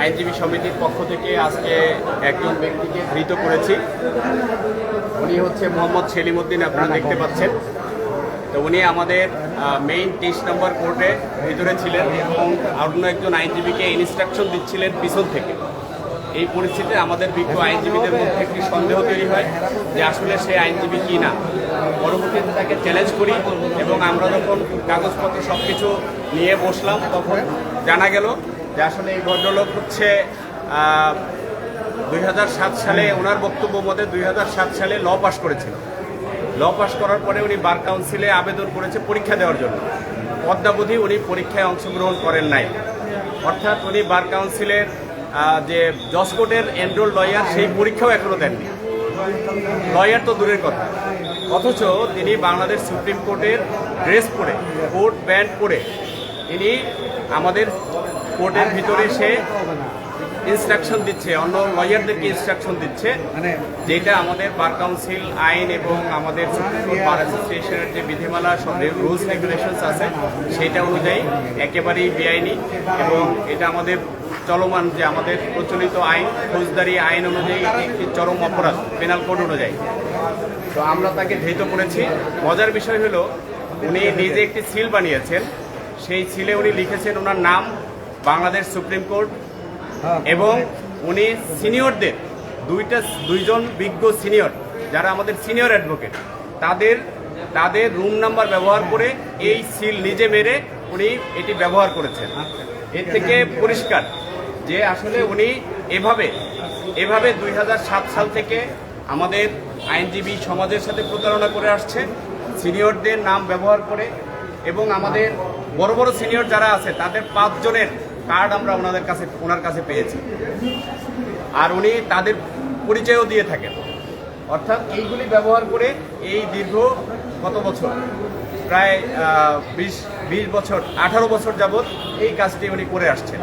আইনজীবী সমিতির পক্ষ থেকে আজকে একজন ব্যক্তিকে ধৃত করেছি। উনি হচ্ছে মোহাম্মদ সেলিমউদ্দিন আপনারা দেখতে পাচ্ছেন। তো উনি আমাদের মেইন তেইশ নম্বর কোর্টে ভিতরে ছিলেন এবং অন্য একজন আইনজীবীকে ইনস্ট্রাকশন দিচ্ছিলেন পিছন থেকে। এই পরিস্থিতিতে আমাদের বিজ্ঞ আইনজীবীদের মধ্যে একটি সন্দেহ তৈরি হয় যে আসলে সে আইনজীবী কি না। পরবর্তীতে তাকে চ্যালেঞ্জ করি এবং আমরা যখন কাগজপত্র সব কিছু নিয়ে বসলাম, তখন জানা গেল যে আসলে এই ভদ্রলোক হচ্ছে দুই হাজার সাত সালে ওনার বক্তব্য মতে দুই হাজার সাত সালে ল পাস করেছিল। ল পাস করার পরে উনি বার কাউন্সিলে আবেদন করেছে পরীক্ষা দেওয়ার জন্য। অদ্যাবধি উনি পরীক্ষায় অংশগ্রহণ করেন নাই। অর্থাৎ উনি বার কাউন্সিলের যে জজ কোর্টের এনরোল লয়ার সেই পরীক্ষাও এখনও দেননি। লয়ার তো দূরের কথা। অথচ তিনি বাংলাদেশ সুপ্রিম কোর্টের ড্রেস পরে কোর্ট প্যান্ট পরে তিনি আমাদের কোর্টের ভিতরে সে ইনস্ট্রাকশন দিচ্ছে। অন্য লয়ারদেরকে ইনস্ট্রাকশন দিচ্ছে যেটা আমাদের বার কাউন্সিল আইন এবং আমাদের বার অ্যাসোসিয়েশনের যে বিধিমালা সব রুলস রেগুলেশনস আছে সেটা অনুযায়ী একেবারেই বেআইনি এবং এটা আমাদের চলমান যে আমাদের প্রচলিত আইন ফৌজদারি আইন অনুযায়ী একটি চরম অপরাধ পেনাল কোড অনুযায়ী। তো আমরা তাকে ধৃত করেছি। মজার বিষয় হলো উনি নিজে একটি সিল বানিয়েছেন। সেই সিলে উনি লিখেছেন ওনার নাম বাংলাদেশ সুপ্রিম কোর্ট এবং উনি সিনিয়রদের দুইটা দুইজন বিজ্ঞ সিনিয়র যারা আমাদের সিনিয়র অ্যাডভোকেট তাদের তাদের রুম নাম্বার ব্যবহার করে এই সিল নিজে মেরে উনি এটি ব্যবহার করেছেন। এর থেকে পরিষ্কার যে আসলে উনি এভাবে এভাবে দুই হাজার সাত সাল থেকে আমাদের আইনজীবী সমাজের সাথে প্রতারণা করে আসছে সিনিয়রদের নাম ব্যবহার করে এবং আমাদের বড় বড় সিনিয়র যারা আছে, তাদের পাঁচজনের কার্ড আমরা ওনাদের কাছে, ওনার কাছে পেয়েছি। আর উনি তাদের পরিচয়ও দিয়ে থাকেন। অর্থাৎ এইগুলি ব্যবহার করে এই দীর্ঘ কত বছর? প্রায় বিশ বিশ বছর, আঠারো বছর যাবত এই কাজটি উনি করে আসছেন।